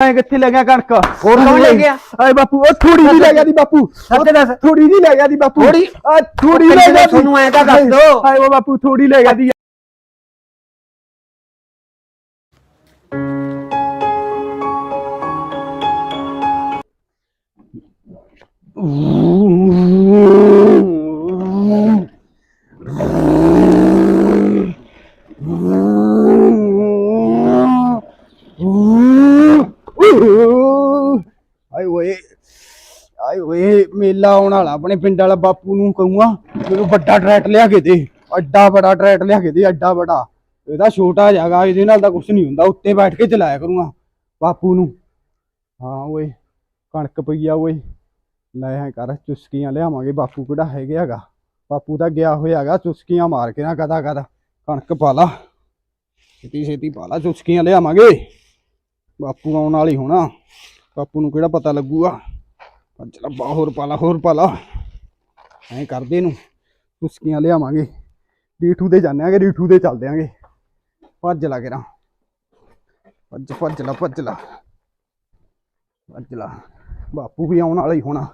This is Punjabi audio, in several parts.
ਮੈਂ ਕਿੱਥੇ ਲੈ ਗਿਆ ਕਣਕ ਹੋਰ ਕੌਣ ਲੈ ਗਿਆ? ਆਏ ਬਾਪੂ ਉਹ ਥੋੜੀ ਜੀ ਲੈ ਗਿਆ ਦੀ ਬਾਪੂ ਸੱਚ ਦੱਸ। ਥੋੜੀ ਜੀ ਲੈ ਗਿਆ ਦੀ ਬਾਪੂ ਥੋੜ੍ਹੀ? ਆ ਥੋੜੀ ਲੈ ਗਿਆ ਦੀ। ਤੁਹਾਨੂੰ ਐਂ ਤਾਂ ਦੱਸ ਦਿਓ। ਆਏ ਉਹ ਬਾਪੂ ਥੋੜੀ ਲੈ ਗਿਆ ਦੀ ਓਏ ਆਏ ਓਏ ਮੇਲਾ ਆਉਣ ਵਾਲਾ, ਆਪਣੇ ਪਿੰਡ ਵਾਲਾ ਬਾਪੂ ਨੂੰ ਕਹੂੰਗਾ, ਮੈਨੂੰ ਵੱਡਾ ਟਰੈਟ ਲਿਆ ਕੇ ਦੇ, ਅੱਡਾ ਬੜਾ ਟਰੈਟ ਲਿਆ ਕੇ ਦੇ, ਅੱਡਾ ਬੜਾ। ਇਹਦਾ ਛੋਟਾ ਜਾਗਾ ਇਹਦੇ ਨਾਲ ਤਾਂ ਕੁਝ ਨਹੀਂ ਹੁੰਦਾ, ਉੱਤੇ ਬੈਠ ਕੇ ਚਲਾਇਆ ਕਰੂੰਗਾ ਬਾਪੂ ਨੂੰ। ਹਾਂ ਓਏ, ਕਣਕ ਪਈ ਆ ਓਏ। ਲੈ ਐ ਕਰ, ਚੁਸਕੀਆਂ ਲਿਆਵਾਂਗੇ, ਬਾਪੂ ਕਿਹੜਾ ਹੈਗਾ ਹੈਗਾ। ਬਾਪੂ ਤਾਂ ਗਿਆ ਹੋਇਆ ਹੈਗਾ, ਚੁਸਕੀਆਂ ਮਾਰ ਕੇ ਨਾ ਕਦਾ ਕਦਾ। ਕਣਕ ਪਾ ਲਾ। ਛੇਤੀ ਛੇਤੀ ਪਾ ਲਾ, ਚੁਸਕੀਆਂ ਲਿਆਵਾਂਗੇ। ਬਾਪੂ ਆਉਣ ਵਾਲੀ ਹੋਣਾ। ਬਾਪੂ ਨੂੰ ਕਿਹੜਾ ਪਤਾ ਲੱਗੂਗਾ। ਅੱਜ ਲੱਭਾ ਹੋਰ ਪਾਲਾ ਹੋਰ ਪਾਲਾ। ਐਂ ਕਰਦੇ ਨੂੰ ਚੁਸਕੀਆਂ ਲਿਆਵਾਂਗੇ। ਰੀਠੂ ਦੇ ਜਾਂਦੇ ਆਂਗੇ, ਰੀਠੂ ਦੇ ਚੱਲਦੇ ਆਂਗੇ। ਭੱਜ ਲਾ ਕੇ ਨਾ ਭੱਜ ਭੱਜ ਲਾ ਭੱਜ ਲਾ। ਭੱਜ ਲਾ। ਬਾਪੂ ਵੀ ਆਉਣ ਵਾਲਾ ਹੀ ਹੋਣਾ।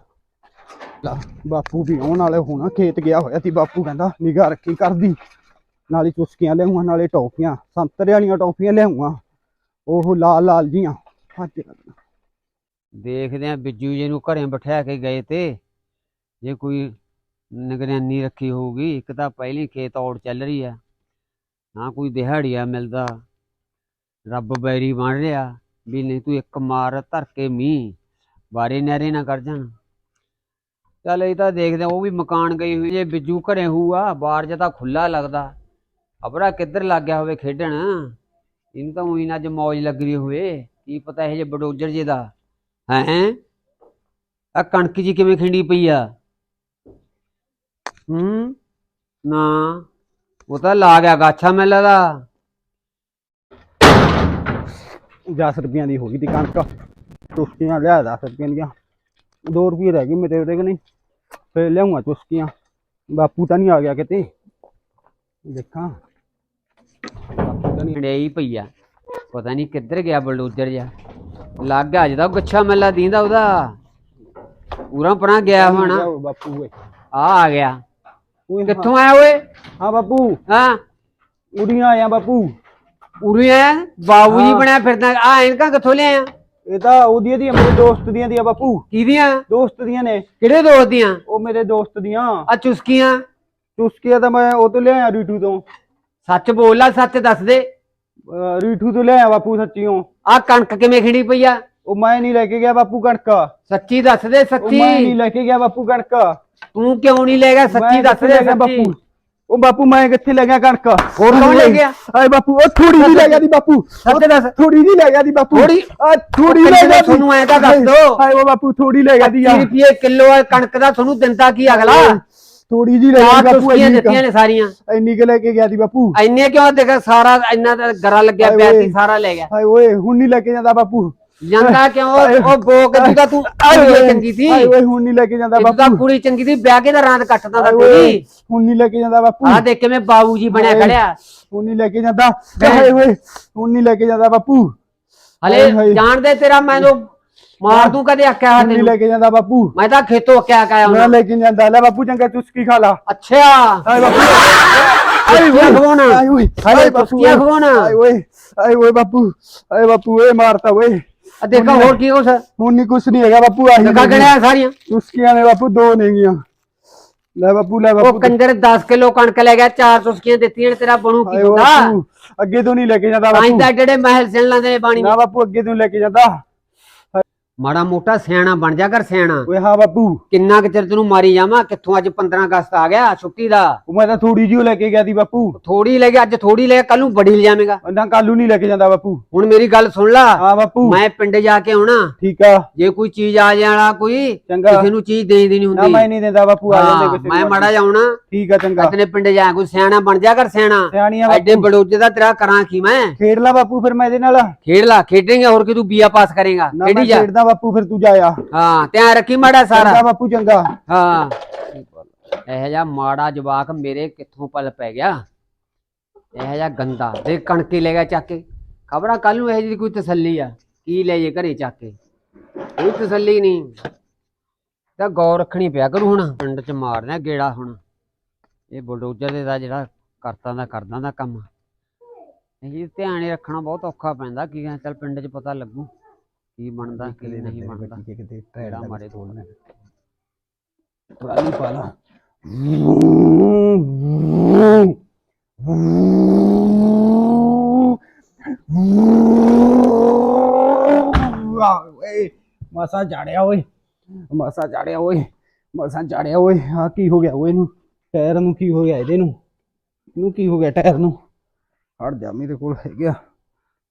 ਲਾ, ਬਾਪੂ ਵੀ ਆਉਣ ਵਾਲੇ ਹੋਣਾ। ਖੇਤ ਗਿਆ ਹੋਇਆ ਸੀ, ਬਾਪੂ ਕਹਿੰਦਾ, ਨਿਗਾਹ ਰੱਖੀ ਕਰਦੀ। ਨਾਲੇ ਚੁਸਕੀਆਂ ਲਿਆਉਂਗਾ, ਨਾਲੇ ਟੌਫੀਆਂ। ਸੰਤਰੇ ਵਾਲੀਆਂ ਟੌਫੀਆਂ ਲਿਆਉਂਗਾ। ਉਹ ਲਾਲ ਲਾਲ ਜੀਆਂ। ਭੱਜ ਲਾ ਦੇਖਦੇ ਆ ਬਿੱਜੂ ਜੀ ਨੂੰ ਘਰੇ ਬਿਠਾ ਕੇ ਗਏ ਤੇ, ਜੇ ਕੋਈ ਨਿਗਰਾਨੀ ਰੱਖੀ ਹੋਊਗੀ, ਇੱਕ ਤਾਂ ਪਹਿਲੀ ਖੇਤ ਔੜ ਚੱਲ ਰਹੀ ਆ, ਨਾ ਕੋਈ ਦਿਹਾੜੀਆ ਮਿਲਦਾ, ਰੱਬ ਬੈਰੀ ਬਣ ਰਿਹਾ, ਵੀ ਨਹੀਂ ਤੂੰ ਇੱਕ ਮਾਰ ਧਰ ਕੇ ਮੀਂਹ ਬਾਰੇ ਨਹਿਰੇ ਨਾ ਕਰ ਜਾਣ। ਚੱਲ ਇਹ ਤਾਂ ਦੇਖਦੇ ਉਹ ਵੀ ਮਕਾਨ ਗਈ ਹੋਈ ਜੇ ਬਿੱਜੂ ਘਰੇ ਹੋਊਗਾ ਬਾਹਰ ਜੇ ਤਾਂ ਖੁੱਲਾ ਲੱਗਦਾ। ਅਬੜਾ ਕਿੱਧਰ ਲੱਗ ਗਿਆ ਹੋਵੇ ਖੇਡਣ? ਇਹਨੂੰ ਤਾਂ ਉਹੀ ਨਾ ਅੱਜ ਮੌਜ ਲੱਗ ਰਹੀ ਹੋਵੇ, ਕੀ ਪਤਾ ਇਹ ਜੇ ਬਡੋਜਰ ਜੇ ਦਾ। ਹੈਂ? ਆ ਕਣਕ ਜੀ ਕਿਵੇਂ ਖਿੰਡੀ ਪਈ ਆ? ਹੂੰ? ਨਾ ਉਹ ਤਾਂ ਲਾ ਗਿਆ ਗਾਛਾ ਮੇਲਾ ਦਾ। 10 ਰੁਪਈਆਂ ਦੀ ਹੋ ਗਈ ਤੀ ਕਣਕ। ਚੁਸਕੀਆਂ ਲਿਆ 10 ਰੁਪਈਆਂ ਦੀਆਂ। 2 ਰੁਪਏ ਰਹਿ ਗਏ ਮੇਰੇ ਉਹਦੇ ਕਿ ਨਹੀਂ? ਫੇਰ ਲਿਆਉਂਗਾ ਚੁਸਕੀਆਂ। ਬਾਪੂ ਤਾਂ ਨਹੀਂ ਆ ਗਿਆ ਕਿਤੇ। ਦੇਖਾਂ। ਬਾਪੂ ਤਾਂ ਨਹੀਂ ਖਿੰਡਿਆਈ ਪਈ ਆ। ਪਤਾ ਨਹੀਂ ਕਿੱਧਰ ਗਿਆ ਬਲਡੋਜਰ ਜਾ ਲੱਗ ਗਿਆ ਜਿਹਦਾ ਗੱਛਾ ਮੇਲਾ ਦੀਂਦਾ ਉਹਦਾ। ਪੂਰਾ ਪਰਾਂ ਗਿਆ ਹੋਣਾ। ਬਾਪੂ ਓਏ। ਆ ਆ ਗਿਆ। ਓਏ ਕਿੱਥੋਂ ਆਇਆ ਓਏ? ਹਾਂ ਬਾਪੂ। ਹਾਂ। ਉੜੀਆਂ ਆਇਆ ਬਾਪੂ। ਉਰੇ ਬਾਬੂ ਜੀ ਹਾਂ। ਬਣਿਆ ਫਿਰਦਾ। ਆ ਐਨਕਾਂ ਕਿੱਥੋਂ ਲਿਆਇਆ? ਇਹ ਤਾਂ ਉਹਦੀਆਂ ਦੀਆਂ ਮੇਰੇ ਦੋਸਤ ਦੀਆਂ ਦੀਆਂ ਬਾਪੂ। ਕਿਹਦੀਆਂ? ਦੋਸਤ ਦੀਆਂ ਨੇ। ਕਿਹੜੇ ਦੋਸਤ ਦੀਆਂ? ਉਹ ਮੇਰੇ ਦੋਸਤ ਦੀਆਂ। ਆ ਚੁਸਕੀਆਂ। ਚੁਸਕੀਆਂ ਤਾਂ ਮੈਂ ਉਹ ਤੋਂ ਲਿਆਇਆ ਰੀਠੂ ਤੋਂ। ਸੱਚ ਬੋਲ ਲੈ ਸੱਚ ਦੱਸ ਦੇ। ਅਹ ਰੀਠੂ ਤੋਂ ਲਿਆਇਆ ਬਾਪੂ ਸੱਚੀਓ। ਆ ਕਣਕ ਕਿਵੇਂ ਖਿੰਡੀ ਪਈ ਆ? ਉਹ ਮੈਂ ਨਹੀਂ ਲੈ ਕੇ ਗਿਆ ਬਾਪੂ ਕਣਕ। ਉਹ ਸੱਚੀ ਦੱਸ ਦੇ ਸੱਚੀ। ਮੈਂ ਨਹੀਂ ਲੈ ਕੇ ਗਿਆ ਬਾਪੂ ਕਣਕ। ਤੂੰ ਕਿਉਂ ਨਹੀਂ ਲੈ ਗਿਆ? ਸੱਚੀ ਮੈਂ ਦੱਸ ਕਿੱਥੇ ਦੇ ਲੈ ਗਿਆ ਸੱਚੀ। ਬਾਪੂ? ਉਹ ਬਾਪੂ ਮੈਂ ਕਿੱਥੇ ਲੈ ਗਿਆ ਕਣਕ? ਹੋਰ ਕੌਣ ਲੈ ਗਿਆ? ਆਏ ਬਾਪੂ ਉਹ ਥੋੜੀ ਜੀ ਲੈ ਗਿਆ ਦੀ ਬਾਪੂ। ਸੱਚ ਦੱਸ। ਥੋੜੀ ਜੀ ਲੈ ਗਿਆ ਦੀ ਬਾਪੂ। ਥੋੜ੍ਹੀ? ਆ ਥੋੜੀ ਲੈ ਗਿਆ ਦੀ। ਤੁਹਾਨੂੰ ਐਂ ਤਾਂ ਦੱਸ ਦਿਓ। ਆਏ ਉਹ ਬਾਪੂ ਥੋੜੀ ਲੈ ਗਿਆ ਦੀ 30 ਰੁਪਏ ਕਿਲੋ ਆ ਕਣਕ ਦਾ ਤੁਹਾਨੂੰ ਦਿੰਦਾ ਕੀ ਅਗਲਾ? ਥੋੜੀ ਜੀ ਲੈ ਆ ਗਿਆ ਬਾਪੂ ਚੁਸਕੀਆਂ ਇੰਨੀ ਦਿੱਤੀਆਂ ਨੇ ਸਾਰੀਆਂ। ਇੰਨੀ ਕੁ ਲੈ ਕੇ ਗਿਆ ਦੀ ਬਾਪੂ। ਐਨੇ ਕਿਉਂ ਦੇਖ ਸਾਰਾ ਇੰਨਾ ਤਾਂ ਗਰਾ ਲੱਗਿਆ ਪਿਆ। ਸੀ ਸਾਰਾ ਲੈ ਗਿਆ। ਹਾਏ ਓਏ ਹੁਣ ਨਹੀਂ ਲੈ ਕੇ ਜਾਂਦਾ ਬਾਪੂ। ਜਾਂਦਾ ਕਿਉਂ? ਉਹ ਬੋਕ ਦੂਗਾ ਤੂੰ ਕੁੜੀ ਚੰਗੀ ਸੀ। ਹਾਏ ਓਏ ਹੁਣ ਨਹੀਂ ਲੈ ਕੇ ਜਾਂਦਾ ਇੱਕ ਤਾਂ ਬਾਪੂ। ਕੁੜੀ ਚੰਗੀ ਸੀ ਵਿਆਹ ਕੇ ਦਾ ਰਾਤ ਕੱਟਦਾ ਤਾਂ ਕੁੜੀ ਹੁਣ ਨਹੀਂ ਲੈ ਕੇ ਜਾਂਦਾ ਬਾਪੂ। ਆ ਦੇਖ ਕਿਵੇਂ ਬਾਬੂ ਜੀ ਬਣਿਆ। ਖੜਿਆ। ਹੁਣ ਨਹੀਂ ਲੈ ਕੇ ਜਾਂਦਾ। ਹਾਏ ਓਏ ਹੁਣ ਨਹੀਂ ਲੈ ਕੇ ਜਾਂਦਾ ਬਾਪੂ। ਹਲੇ। ਜਾਣਦੇ ਤੇਰਾ ਮੈਨੂੰ ਮਾਰ ਦੂੰ ਕਦੇ ਆਖਿਆ ਹੋਇਆ ਨਹੀਂ ਤੈਨੂੰ? ਲੈ ਕੇ ਜਾਂਦਾ ਬਾਪੂ? ਮੈਂ ਤਾਂ ਖੇਤੋਂ ਆਖਿਆ ਕਾਇਆ ਮੈਂ ਲੈ ਕੇ ਨੀ ਜਾਂਦਾ। ਲੈ ਬਾਪੂ ਚੰਗਾ ਚੁਸਕੀ ਖਾ ਲਾ। ਅੱਛਾ। ਹਾਏ ਬਾਪੂ। ਚੁਸਕੀਆਂ ਖਵਾਉਣਾ। ਹਾਏ ਓਏ। ਹਾਏ ਹਾਏ ਬਾਪੂ ਚੁਸਕੀਆਂ ਖਵਾਉਣਾ। ਹਾਏ ਓਏ। ਹਾਏ ਓਏ ਬਾਪੂ। ਹਾਏ ਬਾਪੂ ਓਏ ਮਾਰਤਾ ਓਏ। ਆ ਦੇਖੋ ਹੋਰ ਕੀ ਕੁਛ ਹੁਣ ਨਹੀਂ ਕੁਛ ਨਹੀਂ ਹੈਗਾ ਬਾਪੂ ਆਹੀ ਜਗਾ ਗਣਿਆ ਸਾਰੀਆਂ। ਚੁਸਕੀਆਂ ਨੇ ਬਾਪੂ ਦੋ ਨੇਗੀਆਂ ਲੈ ਬਾਪੂ ਲੈ ਉਹ ਬਾਪੂ ਕੰਜਰ 10 ਕਿਲੋ ਕਣਕ ਲੈ ਗਿਆ ਚਾਰ ਚੁਸਕੀਆਂ ਦਿੱਤੀਆਂ ਨੇ, ਤੇਰਾ ਬਣੂ ਕੀ ਓਏ ਹੁੰਦਾ? ਬਾਪੂ ਅੱਗੇ ਤੋਂ ਨਹੀਂ ਲੈ ਕੇ ਜਾਂਦਾ ਤਾਂ ਬਾਪੂ। ਤਾਂ ਜਿਹੜੇ ਮਹਿਲ ਸਿਣ ਲਾਂਦੇ ਬਾਣੀ ਨਾ। ਬਾਪੂ ਅੱਗੇ ਤੋਂ ਨੀ ਲੈ ਕੇ ਜਾਂਦਾ। ਮਾੜਾ ਮੋਟਾ ਸਿਆਣਾ ਬਣ ਜਾ ਕਰ ਸਿਆਣਾ। ਓਏ ਹਾਂ ਬਾਪੂ। ਕਿੰਨਾ ਕੁ ਚਿਰ ਤੈਨੂੰ ਮਾਰੀ ਜਾਵਾਂ? ਕਿੱਥੋਂ ਅੱਜ 15 ਅਗਸਤ ਆ ਗਿਆ ਛੁੱਟੀ ਦਾ? ਉਹ ਮੈਂ ਤਾਂ ਥੋੜੀ ਜਿਹੀ ਲੈ ਕੇ ਗਿਆ ਦੀ ਬਾਪੂ। ਥੋੜੀ ਲੈ ਗਿਆ ਅੱਜ ਥੋੜੀ ਲੈ ਕੱਲ ਨੂੰ ਬੜੀ ਲੈ ਜਾਵੇਂਗਾ। ਨਾ ਕੱਲੂ ਨਹੀਂ ਲੈ ਕੇ ਜਾਂਦਾ ਬਾਪੂ। ਹੁਣ ਮੇਰੀ ਗੱਲ ਸੁਣ ਲਾ। ਹਾਂ ਬਾਪੂ। ਮੈਂ ਪਿੰਡ ਜਾ ਕੇ ਆਉਣਾ। ਠੀਕ ਆ। ਜੇ ਕੋਈ ਚੀਜ਼ ਆ ਜਾਣਾ ਕੋਈ ਚੰਗਾ। ਕਿਸੇ ਨੂੰ ਚੀਜ਼ ਦੇ ਦੇਣੀ ਨਾ ਹੁੰਦੀ। ਮੈਂ ਨਹੀਂ ਦਿੰਦਾ ਬਾਪੂ ਆ ਜਾਂਦੇ ਹਾਂ, ਕਿਸੇ ਮੈਂ ਨੂੰ। ਮਾੜਾ ਜਾਉਣਾ ਠੀਕ ਆ ਚੰਗਾ। ਆਪਣੇ ਪਿੰਡ ਜਾ ਕੋਈ ਸਿਆਣਾ ਬਣ ਜਾ ਕਰ ਸਿਆਣਾ। ਸਿਆਣੀਆਂ ਐਡੇ ਬੜੋਜੇ ਦਾ ਤੇਰਾ ਕਰਾਂ ਕੀ ਮੈਂ? ਖੇਡ ਲਾ ਬਾਪੂ ਫਿਰ ਮੈਂ ਇਹਦੇ ਨਾਲ। ਨਾ ਖੇਡ ਲਾ ਖੇਡੇਂਗੇ ਹੋਰ ਕਿ ਤੂੰ ਬੀਆ ਪਾਸ ਕਰੇਗਾ। ਮੈਂ ਖੇਡੀ ਜਾ। ਖੇਡਦਾ ਬਾਪੂ ਫਿਰ ਤੂੰ ਜਾਇਆ। ਹਾਂ ਧਿਆਨ ਰੱਖੀ ਮਾੜਾ ਸਾਰਾ। ਚੰਗਾ ਬਾਪੂ ਚੰਗਾ। ਹਾਂ। ਇਹ ਜਿਹਾ ਮਾੜਾ ਜਵਾਕ ਮੇਰੇ ਕਿੱਥੋਂ ਪਲ ਪੈ ਗਿਆ। ਇਹ ਜਿਹਾ ਗੰਦਾ। ਦੇ ਕਣਕੀ ਲੈ ਗਿਆ ਚੱਕ ਕੇ। ਖਬਰਾਂ ਕੱਲ ਨੂੰ ਇਹ ਜਿਹੀ ਕੋਈ ਤਸੱਲੀ ਆ। ਕੀ ਲੈ ਜੇ ਘਰੇ ਚੱਕ ਕੇ। ਕੋਈ ਤਸੱਲੀ ਨਹੀਂ। ਤਾਂ ਗੌਰ ਰੱਖਣੀ ਪਿਆ ਕਰੂ ਹੁਣ। ਪਿੰਡ ਚ ਮਾਰਨਾ ਗੇੜਾ ਹੁਣ। ਇਹ ਬੁਲਡੋਜ਼ਰ ਦੇ ਦਾ ਜਿਹੜਾ ਕਰਤਾ ਦਾ ਕਰਦਾ ਦਾ ਕੰਮ। ਇਹ ਧਿਆਨ ਹੀ ਰੱਖਣਾ ਬਹੁਤ ਔਖਾ ਪੈਂਦਾ। ਕੀ ਹੈ ਚੱਲ ਪਿੰਡ ਚ ਪਤਾ ਲੱਗੂ। ਕੀ ਬਣਦਾ ਕੀ ਨਹੀਂ ਬਣਦਾ। ਕਿਤੇ ਕਿਹੜਾ ਮਾਰੇ ਟਰਾਲੀ ਪਾ ਲਾ ਓਏ ਮਸਾ ਝਾੜਿਆ ਓਏ ਮਸਾ ਝਾੜਿਆ ਓਏ ਮਸਾ ਝਾੜਿਆ ਓਏ। ਆ ਕੀ ਹੋ ਗਿਆ ਓਏ ਇਹਨੂੰ? ਟਾਇਰ ਨੂੰ ਕੀ ਹੋ ਗਿਆ ਇਹਦੇ ਨੂੰ? ਇਹਨੂੰ ਕੀ ਹੋ ਗਿਆ ਟਾਇਰ ਨੂੰ? ਖੜ ਜਾ ਮੇਰੇ ਕੋਲ ਹੈਗਾ।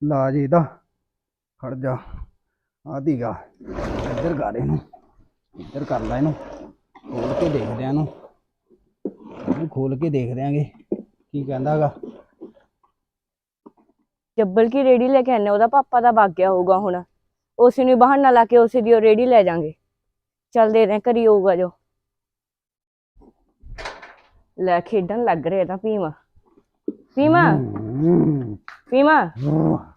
ਲਾਜ ਇਹਦਾ। ਖੜ ਜਾ। ਆਦੀਗਾ ਇੱਧਰ ਕਰ ਇਹਨੂੰ ਇੱਧਰ ਕਰ ਲੈ ਇਹਨੂੰ ਖੋਲ ਕੇ ਦੇਖਦੇ ਆ ਇਹਨੂੰ। ਇਹਨੂੰ ਖੋਲ ਕੇ ਦੇਖਦੇ ਆਂਗੇ ਕੀ ਕਹਿੰਦਾਗਾ ਜੱਬਲ ਕੀ ਰੇੜੀ ਲੈ ਕੇ ਆਨੇ ਉਹਦਾ ਪਾਪਾ ਦਾ ਵਗ ਗਿਆ ਹੋਊਗਾ ਹੁਣ। ਉਸ ਨੂੰ ਬਹਾਨਾ ਲਾ ਕੇ ਉਸੇ ਦੀ ਉਹ ਰੇੜੀ ਲੈ ਜਾਾਂਗੇ। ਚੱਲ ਦੇ ਰਹੇ ਕਰੀ ਹੋਊਗਾ ਜੋ। ਲੈ ਖੇਡਣ ਲੱਗ ਰਿਹਾ ਤਾਂ ਭੀਮਾ। ਭੀਮਾ ਭੀਮਾ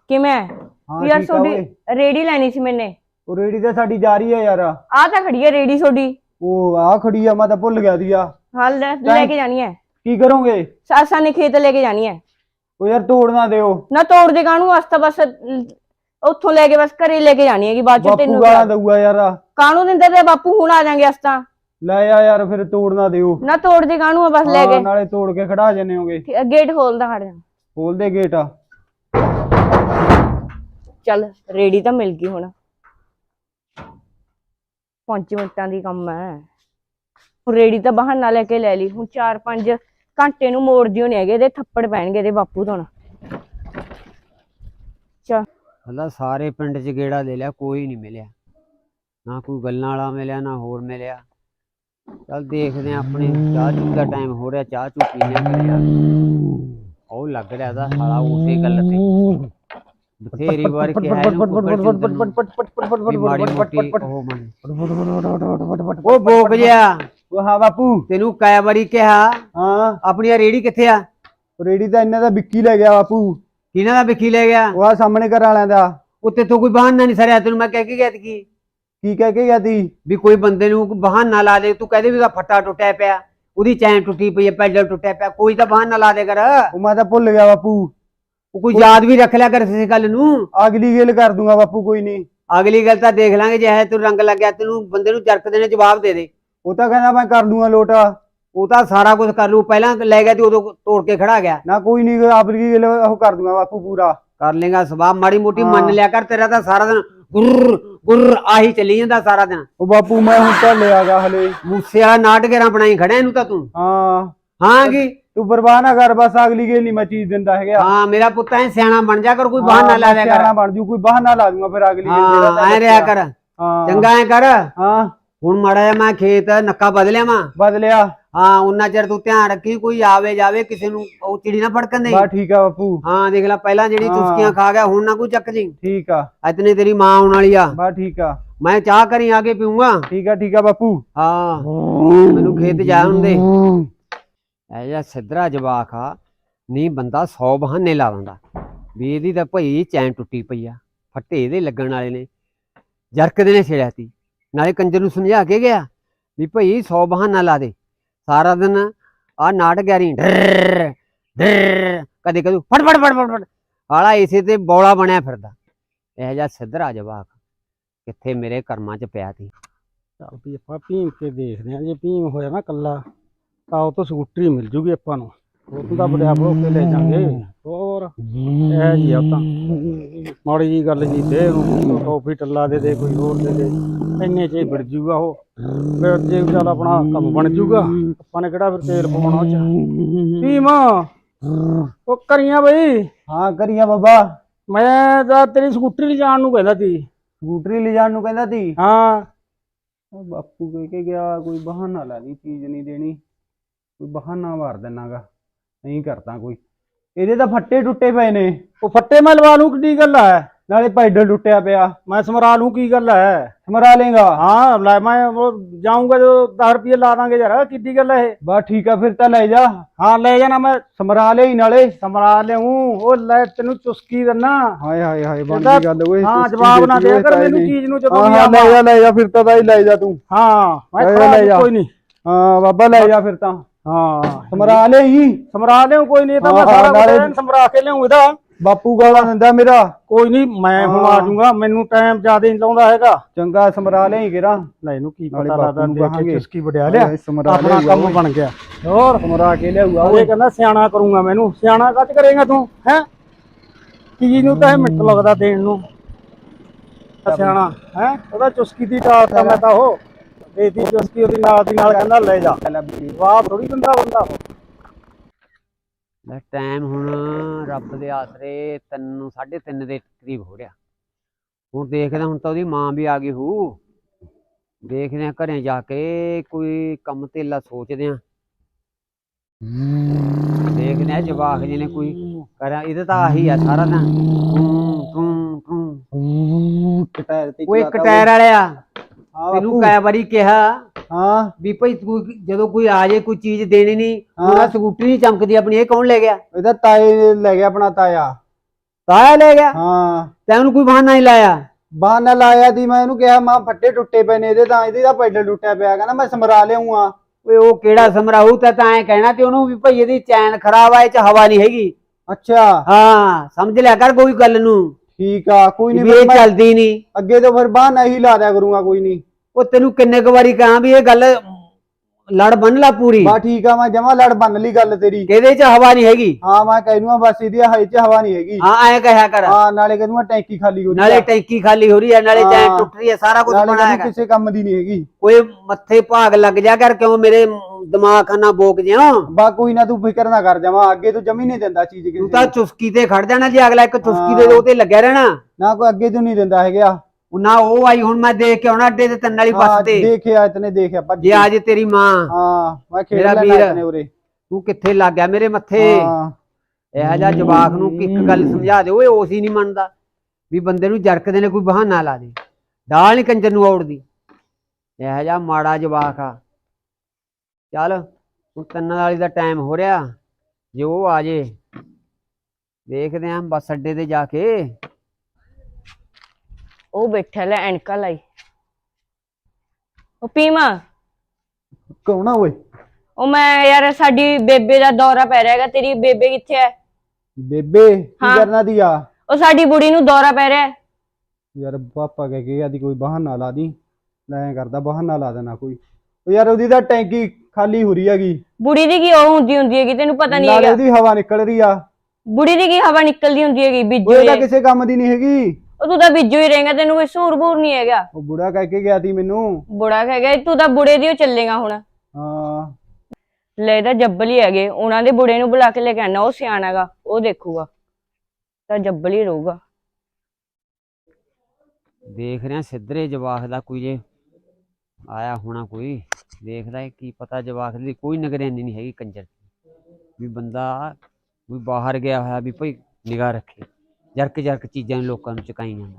ਕਿਵੇਂ? ਹਾਂ ਯਾਰ ਠੀਕ ਆ ਤੁਹਾਡੀ ਓਏ। ਰੇੜੀ ਲੈਣੀ ਸੀ ਮੈਨੇ। ਉਹ ਰੇੜੀ ਤਾਂ ਸਾਡੀ ਜਾ ਰਹੀ ਹੈ ਯਾਰ। ਆ ਤਾਂ ਖੜੀ ਹੈ ਰੇੜੀ ਤੁਹਾਡੀ। ਉਹ ਆ ਖੜੀ ਆ ਮੈਂ ਤਾਂ ਭੁੱਲ ਗਿਆ ਦੀ ਆ ਹਾਂ ਲੈ ਲੈ ਕੇ ਜਾਣੀ ਹੈ। ਕੀ ਕਰੋਗੇ? ਸਾਸਾ ਨੇ ਖੇਤ ਲੈ ਕੇ ਜਾਣੀ ਹੈ। ਉਹ ਯਾਰ ਤੋੜ ਨਾ ਦਿਓ। ਨਾ ਤੋੜ ਦੇ ਕਾਹਨੂੰ ਵਾਸਤਾ ਬਸ ਲ- ਉੱਥੋਂ ਲੈ ਕੇ ਬਸ ਘਰੇ ਲੈ ਕੇ ਜਾਣੀ ਹੈਗੀ ਬਾਅਦ ਚ ਬਾਪੂ ਤੈਨੂੰ ਗਾਲਾਂ ਦਊਗਾ ਯਾਰ। ਕਾਹਨੂੰ ਦਿੰਦੇ ਤੇ ਬਾਪੂ ਹੁਣ ਆ ਜਾਾਂਗੇ ਅਸਤਾ ਲੈ ਆ ਯਾਰ ਫਿਰ ਤੋੜ ਨਾ ਦਿਓ। ਨਾ ਤੋੜ ਦੇ ਕਾਹਨੂੰ ਆ? ਬਸ ਲੈ ਹਾਂ, ਕੇ। ਨਾਲੇ ਤੋੜ ਕੇ ਖੜਾ ਜੰਨੇ ਹੋਗੇ। ਆ, ਗੇਟ ਖੋਲਦਾ ਖੜ ਜਾ। ਖੋਲ ਦੇ ਗੇਟ ਚੱਲ ਰੇੜੀ ਤਾਂ ਮਿਲ ਗਈ ਹੁਣ। 5 ਮਿੰਟਾਂ ਦੀ ਕੰਮ ਹੈ। ਹੁਣ ਰੇੜੀ ਤਾਂ ਬਹਾਨਾ ਲੈ ਕੇ ਲੈ ਲਈ। ਹੁਣ 4-5 ਘੰਟੇ ਨੂੰ ਮੋੜ ਦਿਓ ਨਹੀਂ ਹੈਗੇ, ਇਹਦੇ ਥੱਪੜ ਪੈਣਗੇ ਇਹਦੇ ਬਾਪੂ ਤੋਂ ਚਾ ਹਲਾ ਸਾਰੇ ਪਿੰਡ 'ਚ ਗੇੜਾ ਲੈ ਲਿਆ, ਕੋਈ ਨਹੀਂ ਮਿਲਿਆ। ਨਾ ਕੋਈ ਗੱਲਾਂ ਵਾਲਾ ਮਿਲਿਆ, ਨਾ ਹੋਰ ਮਿਲਿਆ। ਚੱਲ ਦੇਖਦੇ ਆ ਆਪਣੇ ਚਾਹ ਚੂ ਦਾ ਟਾਈਮ ਹੋ ਰਿਹਾ, ਚਾਹ ਚੂ ਪੀ ਲਿਆ ਕਰਿਆ ਉਹ ਲੱਗ ਰਿਹਾ ਦਾ ਸਾਲਾ ਉਸੇ ਗੱਲ ਤੇ। ਬਥੇਰੀ ਵਾਰ ਕਿਹਾ ਇਹਨੂੰ ਉਹ ਬੋਕ ਜਿਆ ਉਹ ਹਾਂ ਬਾਪੂ ਤੈਨੂੰ ਕਾਇਆ ਵਾਰੀ ਕਿਹਾ ਹਾਂ ਆਪਣੀ ਆਹ ਰੇੜੀ ਕਿੱਥੇ ਆ ਰੇੜੀ ਤਾਂ ਇਹਨਾਂ ਦਾ ਵਿੱਕੀ ਲੈ ਗਿਆ ਬਾਪੂ ਕਿਹਨਾਂ ਦਾ ਵਿਖੀ ਲੈ ਗਿਆ ਉਹ ਆ ਸਾਹਮਣੇ ਘਰ ਵਾਲਿਆਂ ਦਾ ਉੱਤੇ ਤੋਂ ਕੋਈ ਬਹਾਨਾ ਨਹੀਂ ਸਰਿਆ ਤੈਨੂੰ ਮੈਂ ਕਹਿ ਕੇ ਗਿਆ ਸੀ ਕੀ ਕਹਿ ਕੇ ਗਿਆ ਤੀ ਵੀ ਕੋਈ ਬੰਦੇ ਨੂੰ ਬਹਾਨਾ ਲਾ ਦੇ ਤੂੰ ਕਹਦੇ ਵੀ ਉਹਦਾ ਫੱਟਾ ਟੁੱਟਿਆ ਪਿਆ ਉਹਦੀ ਚੈਨ ਟੁੱਟੀ ਪਈ ਹੈ ਪੈਡਲ ਟੁੱਟਿਆ ਪਿਆ ਕੋਈ ਤਾਂ ਬਹਾਨਾ ਲਾ ਦੇ ਕਰ ਉਹ ਮੈਂ ਤਾਂ ਭੁੱਲ ਗਿਆ ਬਾਪੂ ਉਹ ਕੋਈ ਯਾਦ ਵੀ ਰੱਖ ਲਿਆ ਕਰ ਇਸ ਗੱਲ ਨੂੰ। ਅਗਲੀ ਗੱਲ ਕਰ ਦੂੰਗਾ ਬਾਪੂ ਕੋਈ ਨਹੀਂ। ਅਗਲੀ ਗੱਲ ਤਾਂ ਦੇਖ ਲਾਂਗੇ ਜੇ ਹੈ ਤੂੰ ਰੰਗ ਲੱਗਿਆ ਤੈਨੂੰ ਬੰਦੇ ਨੂੰ ਜਰਕ ਦੇਣੇ ਜਵਾਬ ਦੇ ਦੇ। ਉਹ ਤਾਂ ਕਹਿੰਦਾ ਮੈਂ ਕਰ ਦੂੰਗਾ ਲੋਟਾ। ਉਹ ਤਾਂ ਸਾਰਾ ਕੁਝ ਕਰ ਲੂ ਪਹਿਲਾਂ ਲੈ ਗਿਆ ਤੇ ਉਦੋਂ ਤੋੜ ਕੇ ਖੜਾ ਗਿਆ। ਨਾ ਕੋਈ ਨਹੀਂ ਆਪਣੀ ਗੱਲ ਉਹ ਕਰ ਦੂੰਗਾ ਬਾਪੂ ਪੂਰਾ। ਕਰ ਲੇਗਾ ਸਵਾਬ ਮਾੜੀ ਮੋਟੀ। ਮੰਨ ਲਿਆ ਕਰ ਤੇਰਾ ਤਾਂ ਸਾਰਾ ਦਿਨ ਗੁਰ ਗੁਰ ਆਹੀ ਚੱਲੀ ਜਾਂਦਾ ਸਾਰਾ ਦਿਨ। ਉਹ ਬਾਪੂ ਮੈਂ ਹੁਣ ਤਾਂ ਲਿਆਗਾ ਹਲੇ। ਮੂਸੇ ਵਾਲਾ ਨਾਟਕੇਰਾ ਬਣਾਈ ਖੜਿਆ ਇਹਨੂੰ ਤਾਂ ਤੂੰ। ਹਾਂ। ਹਾਂ ਕੀ? ਤੂੰ ਪਰਵਾਹ ਨਾ ਕਰ ਬਸ ਅਗਲੀ ਗੱਲ ਨਹੀਂ ਮੈਂ ਚੀਜ਼ ਦਿੰਦਾ ਹੈਗਾ। ਹਾਂ ਮੇਰਾ ਪੁੱਤ ਐ ਸਿਆਣਾ ਬਣ ਜਾ ਕਰ ਕੋਈ ਬਹਾਨਾ ਲਾ ਦਿਆ ਕਰ। ਸਿਆਣਾ ਬਣ ਜੂ ਕੋਈ ਬਹਾਨਾ ਲਾ ਦੂੰਗਾ ਫਿਰ ਅਗਲੀ ਗੱਲ ਜਿਹੜਾ ਐ ਰਿਆ। ਕਰ। ਹਾਂ। ਚੰਗਾ ਐ ਕਰ। ਹਾਂ। ਹੁਣ ਮਾੜਾ ਜਿਹਾ ਮੈਂ ਖੇਤ ਨੱਕਾ ਬਦਲਿਆ ਵਾਂ। ਬਦਲਿਆ। ਹਾਂ ਉਹਨਾਂ ਚਿਰ ਤੂੰ ਧਿਆਨ ਰੱਖੀ ਕੋਈ ਆਵੇ ਜਾਵੇ ਕਿਸੇ ਨੂੰ ਉਹ ਚਿੜੀ ਨਾ ਫੜਕਣ ਦੇ ਬਾ ਠੀਕ ਆ ਬਾਪੂ। ਹਾਂ ਦੇਖ ਲੈ ਪਹਿਲਾਂ ਜਿਹੜੀ। ਚੁਸਕੀਆਂ ਖਾ ਗਿਆ ਹੁਣ ਨਾ ਕੋਈ ਚੱਕ ਜੀ ਠੀਕ ਆ। ਇਤਨੀ ਤੇਰੀ ਮਾਂ ਆਉਣ ਵਾਲੀ ਆ। ਬਾ ਠੀਕ ਆ। ਮੈਂ ਚਾਹ ਕਰੀ ਆ ਕੇ ਪੀਊਂਗਾ। ਠੀਕ ਆ ਠੀਕ ਆ ਬਾਪੂ। ਹਾਂ। ਮੈਨੂੰ ਖੇਤ ਜਾ ਹੁੰਦੇ। ਐ ਜਿਹਾ ਸਿੱਧਰਾ ਜਵਾਕ ਆ, ਨਹੀਂ ਬੰਦਾ 100 ਬਹਾਨੇ ਲਾ ਦਿੰਦਾ। ਵੀ ਇਹਦੀ ਤਾਂ ਭਈ ਚੈਨ ਟੁੱਟੀ ਪਈ ਆ, ਫੱਟੇ ਇਹਦੇ ਲੱਗਣ ਵਾਲੇ ਨੇ, ਜਰਕ ਦੇ ਨੇ ਛੇੜਿਆ ਤੀ। ਨਾਲੇ ਕੰਜਰ ਨੂੰ ਸਮਝਾ ਕੇ ਗਿਆ ਵੀ ਭਈ 100 ਬਹਾਨਾ ਲਾ ਦੇ। ਸਾਰਾ ਦਿਨ ਆ ਨਾਟ ਗੈਰੀ ਡਰ ਡਰ ਕਦੇ ਕਦੇ ਫੜ ਫੜ ਫੜ ਫੜ ਫੜ। ਹਾਲਾ ਇਸੇ ਤੇ ਬੌਲਾ ਬਣਿਆ ਫਿਰਦਾ। ਇਹ ਜਿਹਾ ਸਿੱਧਰਾ ਜਵਾਕ ਕਿੱਥੇ ਮੇਰੇ ਕਰਮਾਂ 'ਚ ਪਿਆ ਤੀ। ਚੱਲ ਵੀ ਆਪਾਂ ਭੀਮ ਕੇ ਦੇਖਦੇ ਹਾਂ ਜੇ ਭੀਮ ਹੋਇਆ ਨਾ ਕੱਲਾ ਤਾਂ ਉਹ ਤੋਂ ਸਕੂਟਰੀ ਮਿਲ ਜੂਗੀ ਆਪਾਂ ਨੂੰ। ਉਹ ਤਾਂ ਬੜਿਆ ਹੋ ਕੇ ਲੈ ਜਾਾਂਗੇ ਹੋਰ ਇਹ ਜੀ ਆ ਤਾਂ। ਮਾੜੀ ਜੀ ਗੱਲ ਜੀ ਦੇ ਉਹਨੂੰ ਟੋਫੀ ਟੱਲਾ ਦੇ ਦੇ ਕੋਈ ਹੋਰ ਦੇ ਦੇ। ਇੰਨੇ ਚ ਵਿੜ ਜੂਗਾ ਉਹ। ਫਿਰ ਜੇ ਚੱਲ ਆਪਣਾ ਕੰਮ ਬਣ ਜੂਗਾ ਆਪਾਂ ਨੇ ਕਿਹੜਾ ਫਿਰ ਤੇਲ ਪਵਾਉਣਾ ਚ? ਭੀਮ ਉਹ ਕਰੀਆਂ ਬਈ। ਹਾਂ ਕਰੀਆ ਬਾਬਾ। ਮੈਂ ਤਾਂ ਤੇਰੀ ਸਕੂਟਰੀ ਲਿਜਾਣ ਨੂੰ ਕਹਿੰਦਾ ਸੀ। ਸਕੂਟਰੀ ਲੈ ਜਾਣ ਨੂੰ ਕਹਿੰਦਾ ਤੀ ਹਾਂ। ਬਾਪੂ ਕਹਿ ਕੇ ਗਿਆ ਕੋਈ ਬਹਾਨਾ ਲਾ ਦੀ ਚੀਜ਼ ਨਹੀਂ ਦੇਣੀ। ਕੋਈ ਬਹਾਨਾ ਮਾਰ ਦੇਣਾਗਾ ਨਹੀਂ ਕਰਦਾ ਕੋਈ। ਇਹਦੇ ਤਾਂ ਫੱਟੇ ਟੁੱਟੇ ਪਏ ਨੇ। ਉਹ ਫੱਟੇ ਮੈਂ ਲਵਾ ਲੂੰ ਕਿੱਡੀ ਗੱਲ ਆ? ਨਾਲੇ ਪੈਡਲ ਟੁੱਟਿਆ ਪਿਆ। ਮੈਂ ਸਮਰਾ ਲੂੰ ਕੀ ਗੱਲ ਹੈ ਸਮਰਾ ਲੇਗਾ ਹਾਂ ਲੈ ਮੈਂ ਉਹ ਜਾਊਂਗਾ ਜਦੋਂ 10 ਰੁਪਏ ਲਾ ਦਾਂਗੇ ਯਾਰ। ਕਿੱਡੀ ਗੱਲ ਹੈ ਇਹ? ਬਸ ਠੀਕ ਆ ਫਿਰ ਤਾਂ ਲੈ ਜਾ। ਹਾਂ ਲੈ ਜਾਣਾ ਮੈਂ। ਸਮਰਾ ਲਈ ਨਾਲੇ। ਸਮਰਾ ਲਿਆਉਂ ਉਹ ਲੈ ਤੈਨੂੰ ਚੁਸਕੀ ਦਿੰਨਾ। ਹਾਏ ਹਾਏ ਹਾਏ ਬਣਦੀ ਗੱਲ ਓਏ। ਹਾਂ ਜਵਾਬ ਨਾ ਦੇ ਕਰ ਮੈਨੂੰ। ਚੀਜ਼ ਨੂੰ ਜਦੋਂ ਵੀ ਹਾਂ ਲੈ ਜਾ ਲੈ ਜਾ ਫਿਰ ਤਾਂ ਲੈ ਜਾ ਤੂੰ। ਹਾਂ ਮੈਂ ਜਾ, ਜਾ। ਕੋਈ ਨਹੀਂ। ਹਾਂ ਬਾਬਾ ਲੈ ਜਾ ਫਿਰ ਤਾਂ। ਹਾਂ। ਸਮਰਾ ਲਈ ਸਮਰਾ ਕੋਈ ਨਹੀਂ ਤਾਂ ਮੈਂ ਹਾਂ, ਸਾਰਾ ਨਾਲੇ- ਕੁਝ ਸਮਰਾ ਕੇ ਲਿਆਉਂ ਇਹਦਾ। ਬਾਪੂ ਗਾਲਾਂ ਦਿੰਦਾ ਮੇਰਾ। ਕੋਈ ਨਹੀਂ ਮੈਂ ਹੁਣ ਹਾਂ। ਆ ਜਾਊਂਗਾ ਮੈਨੂੰ ਟਾਈਮ ਜ਼ਿਆਦਾ ਨਹੀਂ ਲਾਉਂਦਾ ਹੈਗਾ। ਚੰਗਾ ਸਮਰਾ ਲਈ ਕਿਰਾ ਲੈ ਇਹਨੂੰ ਕੀ ਨਾਲੇ ਪਤਾ ਬਾਪੂ ਲੱਗਦਾ ਨੂੰ ਦੇਖ ਕੇ ਕਹਾਂਗੇ। ਚੁਸਕੀ ਵਡਿਆ ਲਿਆ। ਸਮਰਾ ਆਪਣਾ ਲਿਆਊਗਾ ਕੰਮ ਓਏ। ਬਣ ਗਿਆ। ਹੋਰ? ਸਮਰਾ ਕੇ ਲਿਆਊਗਾ ਉਹ ਕਹਿੰਦਾ ਸਿਆਣਾ ਕਰੂੰਗਾ ਮੈਨੂੰ ਸਿਆਣਾ ਕੱਚ ਕਰੇਗਾ ਤੂੰ ਹੈ? ਕੀ ਨੂੰ ਤਾਂ ਇਹ ਮਿੰਟ ਲੱਗਦਾ ਦੇਣ ਨੂੰ? ਤਾਂ ਸਿਆਣਾ ਹੈ? ਉਹਦਾ ਚੁਸਕੀ ਦੀ ਟਾਲਤਾ ਮੈਂ ਤਾਂ ਉਹ ਦੇਤੀ ਚੁਸਕੀ ਉਹਦੀ ਨਾਲ ਦੀ ਨਾਲ ਕਹਿੰਦਾ ਲੈ ਜਾ ਵਾਹ ਥੋੜੀ ਬੰਦਾ ਬੰਦਾ ਉਹ ਲੈ ਟਾਈਮ ਹੁਣ ਰੱਬ ਦੇ ਆਸਰੇ ਤਿੰਨ ਨੂੰ ਸਾਢੇ ਤਿੰਨ ਦੇ ਕਰੀਬ ਹੋ ਰਿਹਾ ਹੁਣ ਦੇਖਦੇ ਹੁਣ ਤਾਂ ਉਹਦੀ ਮਾਂ ਵੀ ਆ ਗਈ ਹੂ ਦੇਖਦੇ ਆ ਘਰੇ ਜਾ ਕੇ ਕੋਈ ਕੰਮ ਧੇਲਾ ਸੋਚਦੇ ਆ ਦੇਖਦੇ ਆ ਜਵਾਕ ਜੀ ਨੇ ਕੋਈ ਕਰਾਂ ਇਹਦਾ ਤਾਂ ਆਹੀ ਆ ਸਾਰਾ ਤੂੰ ਕਟਾਇਰ ਤੇ ਓਏ ਚਲਾਤਾ ਕਟੈਰ ਵਾਲਿਆ ਹਾਂ ਤੈਨੂੰ ਬਾਪੂ। ਕਈ ਵਾਰੀ ਕਿਹਾ ਹਾਂ। ਵੀ ਭਾਈ ਤੂੰ ਜਦੋਂ ਕੋਈ ਆ ਜੇ ਕੋਈ ਚੀਜ਼ ਦੇਣੀ ਨਹੀਂ ਹਾਂ। ਉਹਨਾਂ ਸਕੂਟਰੀ ਨਹੀਂ ਚਮਕਦੀ ਆਪਣੀ ਇਹ ਕੌਣ ਲੈ ਗਿਆ? ਇਹਦਾ ਤਾਏ ਲੈ ਗਿਆ ਆਪਣਾ ਤਾਇਆ। ਤਾਇਆ ਲੈ ਗਿਆ? ਹਾਂ। ਤੈਨੂੰ ਉਹਨੂੰ ਕੋਈ ਬਹਾਨਾ ਨਹੀਂ ਲਾਇਆ? ਬਹਾਨਾ ਲਾਇਆ ਦੀ ਮੈਂ ਇਹਨੂੰ ਕਿਹਾ ਮਾਂ ਫੱਟੇ ਟੁੱਟੇ ਪਏ ਨੇ ਇਹਦੇ ਤਾਂ ਇਹਦੇ ਦਾ ਪੈਡਲ ਟੁੱਟਿਆ ਪਿਆ ਕਹਿੰਦਾ ਮੈਂ ਸਮਰਾ ਲਿਆਉਂਗਾ। ਓਏ ਉਹ ਕਿਹੜਾ ਸਮਰਾਊ ਤਾਂ ਤਾਂ ਐ ਕਹਿਣਾ ਤੇ ਉਹਨੂੰ ਵੀ ਭਈ ਇਹਦੀ ਚੈਨ ਖਰਾਬ ਆ ਇਹ ਚ ਹਵਾ ਨਹੀਂ ਹੈਗੀ। ਅੱਛਾ। ਹਾਂ ਸਮਝ ਲਿਆ ਕਰ ਕੋਈ ਗੱਲ ਨੂੰ। ਠੀਕ ਆ ਕੋਈ ਵੀ ਨਹੀਂ ਇਹ ਚੱਲਦੀ ਨਹੀਂ। ਅੱਗੇ ਤੋਂ ਫਿਰ ਬਹਾਨਾ ਹੀ ਲਾ ਦਿਆ ਕਰੂੰਗਾ ਕੋਈ ਨਹੀਂ। ਉਹ ਤੈਨੂੰ ਕਿੰਨੇ ਕੁ ਵਾਰੀ ਕਹਾਂ ਵੀ ਇਹ ਗੱਲ ਲੜ ਬੰਨ ਲਾ ਪੂਰੀ? ਬਾ ਠੀਕ ਆ ਮੈਂ ਜਮਾ ਲੜ ਬੰਨ ਲਈ ਗੱਲ ਤੇਰੀ। ਕਿਹਦੇ ਚ ਹਵਾ ਨਹੀਂ ਹੈਗੀ? ਹਾਂ ਮੈਂ ਕਹਿ ਦੂੰਗਾ ਬਸ ਇਹਦੀ ਹਾਈ ਚ ਹਵਾ ਨਹੀਂ ਹੈਗੀ। ਹਾਂ ਐ ਕਹਿਆ ਕਰ। ਹਾਂ ਨਾਲੇ ਕਹਿ ਦੂੰਗਾ ਟੈਂਕੀ ਖਾਲੀ ਹੋ ਰਹੀ ਨਾਲੇ ਆ। ਟੈਂਕੀ ਖਾਲੀ ਹੋ ਰਹੀ ਹੈ ਨਾਲੇ ਚੈਨ ਹਾਂ। ਟੁੱਟ ਰਹੀ ਹੈ ਸਾਰਾ ਕੁਝ ਨਾਲੇ ਬਣਾ ਕਹਿੰਦੀ ਹੈਗਾ ਕਿਸੇ ਕੰਮ ਦੀ ਨਹੀਂ ਹੈਗੀ। ਕੋਈ ਮੱਥੇ ਭਾਗ ਲੱਗ ਜਾ ਕਰ ਕਿਉਂ ਮੇਰੇ ਦਿਮਾਗ ਖਾਨਾ ਬੋਕ ਜਿਆ ਬਾ ਕੋਈ ਨਾ ਤੂੰ ਫਿਕਰ ਨਾ ਕਰ ਜਾਵਾਂ ਅੱਗੇ ਤੋਂ ਜਮੀ ਨਹੀਂ ਦਿੰਦਾ ਚੀਜ਼ ਕਿਸੇ ਤੂੰ ਤਾਂ। ਚੁਸਕੀ ਤੇ ਖੜ ਜਾਣਾ ਜੇ ਅਗਲਾ ਇੱਕ ਚੁਸਕੀ। ਦੇ ਉਹ ਤੇ ਲੱਗਿਆ ਰਹਿਣਾ। ਨਾ ਕੋਈ ਅੱਗੇ ਤੋਂ ਨਹੀਂ ਦਿੰਦਾ ਹੈਗਾ ਨਾ ਉਹ ਆਈ ਹੁਣ ਮੈਂ ਦੇਖ ਕੇ ਆਉਣਾ ਅੱਡੇ ਤੇ ਤਿੰਨ ਵਾਲੀ ਬੱਸ ਤੇ। ਦੇਖਿਆ ਇਤਨੇ ਦੇਖਿਆ ਭੱਜ। ਜੇ ਅੱਜ ਤੇਰੀ ਮਾਂ। ਹਾਂ ਮੈਂ ਖੇਡ ਮੇਰਾ ਲੈਣਾ। ਇਤਨੇ ਉਰੇ। ਤੂੰ ਕਿੱਥੇ ਲੱਗ ਗਿਆ ਮੇਰੇ ਮੱਥੇ? ਹਾਂ। ਇਹੋ ਜਿਹਾ ਜਵਾਕ ਨੂੰ ਇੱਕ ਗੱਲ ਸਮਝਾ ਦੇ ਓਏ ਉਸ ਹੀ ਨਹੀਂ ਮੰਨਦਾ। ਵੀ ਬੰਦੇ ਨੂੰ ਜਰਕਦੇ ਨੇ ਕੋਈ ਬਹਾਨਾ ਲਾ ਦੇ। ਦਾਲ ਨਹੀਂ ਕੰਜਰ ਨੂੰ ਔੜਦੀ। ਇਹੋ ਜਿਹਾ ਮਾੜਾ ਜਵਾਕ ਆ। ਚੱਲ ਹੁਣ ਤਿੰਨ ਵਾਲੀ ਦਾ ਟਾਈਮ ਹੋ ਰਿਹਾ। ਜੇ ਉਹ ਆ ਜੇ ਦੇਖਦੇ ਆਂ ਬੱਸ ਅੱਡੇ ਤੇ ਜਾ ਕੇ। ਉਹ ਬੈਠਾ ਲੈ ਐਨਕਾਂ ਲਾਈ। ਉਹ ਪੀਮਾ ਕੌਣਾ ਓਏ? ਉਹ ਮੈਂ ਯਾਰ ਸਾਡੀ ਬੇਬੇ ਦਾ ਦੌਰਾ ਪੈ ਰਿਹਾ ਹੈਗਾ ਤੇਰੀ ਬੇਬੇ ਕਿੱਥੇ ਹੈ ਬੇਬੇ ਕੀ ਹਾਂ। ਕਰਨਾ ਦੀ ਆ ਉਹ ਸਾਡੀ ਬੁੜੀ ਨੂੰ ਦੌਰਾ ਪੈ ਰਿਹਾ ਹੈ। ਯਾਰ ਪਾਪਾ ਕਹਿ ਕੇ ਆਦੀ ਕੋਈ ਬਹਾਨਾ ਲਾ ਦੀ। ਲੈ ਕਰਦਾ ਬਹਾਨਾ ਲਾ ਦੇਣਾ ਕੋਈ। ਉਹ ਯਾਰ ਉਹਦੀ ਤਾਂ ਟੈਂਕੀ ਖਾਲੀ ਹੋ ਰਹੀ ਹੈਗੀ। ਬੁੜੀ ਦੀ ਕੀ ਉਹ ਹੁੰਦੀ ਹੁੰਦੀ ਹੈਗੀ ਤੈਨੂੰ ਪਤਾ ਨਹੀਂ ਨਾਲੇ ਹੈਗਾ। ਉਹਦੀ ਹਵਾ ਨਿਕਲ ਰਹੀ ਆ। ਬੁੜੀ ਦੀ ਕੀ ਹਵਾ ਨਿਕਲਦੀ ਹੁੰਦੀ ਹੈਗੀ ਬਿੱਜੂ ਉਹ ਤਾਂ। ਕਿਸੇ ਕੰਮ ਦੀ ਨਹੀਂ ਹੈਗੀ। ਉਹ ਤੂੰ ਤਾਂ ਬਿੱਜੂ ਹੀ ਰਹੇਗਾ ਤੈਨੂੰ ਕੋਈ ਸੂਰ ਬੂਰ ਨਹੀਂ ਹੈਗਾ। ਉਹ ਬੁੜਾ ਕਹਿ ਕੇ ਗਿਆ ਸੀ ਮੈਨੂੰ। ਬੁੜਾ ਹੈਗਾ ਤੂੰ ਤਾਂ ਬੁੜੇ ਦੀ ਓ ਚੱਲੇਗਾ ਹੁਣ। ਹਾਂ। ਲੈ ਤਾਂ ਜੱਬਲ ਹੀ ਹੈਗੇ ਉਹਨਾਂ ਦੇ ਬੁੜੇ ਨੂੰ ਬੁਲਾ ਕੇ ਲੈ ਕੇ ਆਣਾ ਉਹ ਸਿਆਣਾ ਗਾ ਉਹ ਦੇਖੂਗਾ। ਤਾਂ ਜੱਬਲ ਹੀ ਰਹੂਗਾ। ਦੇਖ ਰਿਹਾ ਸਿੱਧਰੇ ਜਵਾਕ ਦਾ ਕੋਈ ਜੇ ਆਇਆ ਹੋਣਾ ਕੋਈ। ਦੇਖਦਾ ਹੈ ਕੀ ਪਤਾ ਜਵਾਕ ਦੀ ਕੋਈ ਨਿਗਰਾਨੀ ਨਹੀਂ ਹੈਗੀ ਕੰਜਰ ਦੀ। ਵੀ ਬੰਦਾ ਕੋਈ ਬਾਹਰ ਗਿਆ ਹੋਇਆ ਵੀ ਭਈ ਨਿਗਾਹ ਰੱਖੇ। ਜਰਕ ਜਰਕ ਚੀਜ਼ਾਂ ਲੋਕਾਂ ਨੂੰ ਚਕਾਈ ਜਾਂਦਾ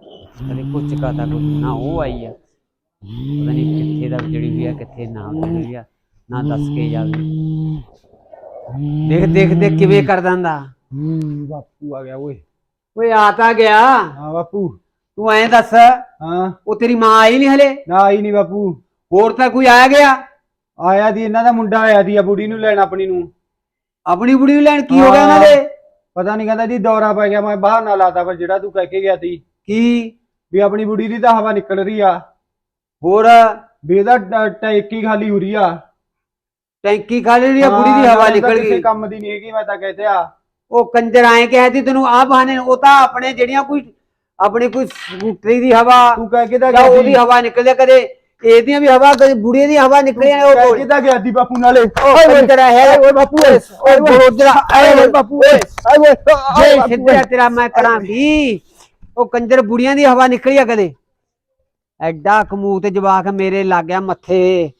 ਕਦੇ ਕੁਛ ਚਕਾਤਾ ਕੁਛ ਨਾ ਉਹ ਆਈ ਆ। ਪਤਾ ਨਹੀਂ ਕਿੱਥੇ ਦਾ ਜੜੀ ਹੋਈ ਆ ਕਿੱਥੇ ਨਾ ਜੜੀ ਹੋਈ ਆ ਨਾ ਦੱਸ ਕੇ ਜਾਵੇ। ਦੇਖ ਦੇਖ ਦੇਖ ਕਿਵੇਂ ਕਰ ਦਿੰਦਾ। ਹੂੰ ਬਾਪੂ ਆ ਗਿਆ ਓਏ। ਓਏ ਆ ਤਾਂ ਗਿਆ। ਹਾਂ ਬਾਪੂ। ਤੂੰ ਐਂ ਦੱਸ ਹਾਂ। ਉਹ ਤੇਰੀ ਮਾਂ ਆਈ ਨਹੀਂ ਹਲੇ? ਨਾ ਆਈ ਨਹੀਂ ਬਾਪੂ। ਹੋਰ ਤਾਂ ਕੋਈ ਆਇਆ ਗਿਆ? ਆਇਆ ਦੀ ਇਹਨਾਂ ਦਾ ਮੁੰਡਾ ਆਇਆ ਦੀ ਆ ਬੁੜੀ ਨੂੰ ਲੈਣ ਆਪਣੀ ਨੂੰ। ਆਪਣੀ ਬੁੜੀ ਨੂੰ ਲੈਣ ਕੀ ਹੋ ਗਿਆ ਉਹਨਾਂ। ਦੇ? ਪਤਾ ਨਹੀਂ ਕਹਿੰਦਾ ਜੀ ਦੌਰਾ ਪੈ ਗਿਆ ਮੈਂ ਬਾਹਰ ਨਾ ਲਾਤਾ ਪਰ ਜਿਹੜਾ ਤੂੰ ਕਹਿ ਕੇ ਗਿਆ ਸੀ ਕੀ ਵੀ ਆਪਣੀ ਬੁੜੀ ਦੀ ਤਾਂ ਹਵਾ ਨਿਕਲ ਰਹੀ ਆ ਹੋਰ ਵੀ ਇਹਦਾ ਟੈਂਕੀ ਖਾਲੀ ਹੋ ਰਹੀ ਆ। ਟੈਂਕੀ ਖਾ ਲਈ ਆ ਬੁੜੀ ਦੀ ਹਵਾ ਨਿਕਲ ਕਿਸੇ ਗਈ। ਕੰਮ ਦੀ ਨਹੀਂ ਹੈਗੀ ਮੈਂ ਤਾਂ ਕਹਿੰਦੇ ਆ ਉਹ ਕੰਜਰ ਆਏ ਕਹਿਤੀ ਤੈਨੂੰ ਆ ਬਹਾਨੇ ਉਹ ਤਾਂ ਆਪਣੇ ਜਿਹੜੀਆਂ ਕੋਈ ਆਪਣੀ ਕੋਈ ਸਕੂਟਰੀ ਦੀ ਹਵਾ ਤੂੰ ਕਹਿ ਕੇ ਤਾਂ ਉਹਦੀ ਹਵਾ ਨਿਕਲਦੀ ਆ, ਕਦੇ ਇਹਦੀਆਂ ਵੀ ਹਵਾ ਕਦੇ ਬੁੜੀ ਦੀ ਹਵਾ ਨਿਕਲੀ ਆ ਉਹ ਕਹਿ ਬੋਲ ਕੇ ਤਾਂ ਗਿਆ ਦੀ ਬਾਪੂ ਨਾਲੇ ਓਏ ਤੇਰਾ ਹੈ ਓਏ ਬਾਪੂ ਓਏ ਬੋਲਦਰਾ ਆਏ ਓਏ ਬਾਪੂ ਓਏ ਆਏ ਓਏ ਜੇ ਸਿੱਧਾ ਤੇਰਾ ਮੈਂ ਕਰਾਂ ਵੀ ਉਹ ਕੰਜਰ ਬੁੜੀਆਂ ਦੀ ਹਵਾ ਨਿਕਲੀ ਆ ਕਦੇ ਐਡਾ ਕਮੂਤ ਜਵਾਕ ਮੇਰੇ ਲੱਗ ਗਿਆ ਮੱਥੇ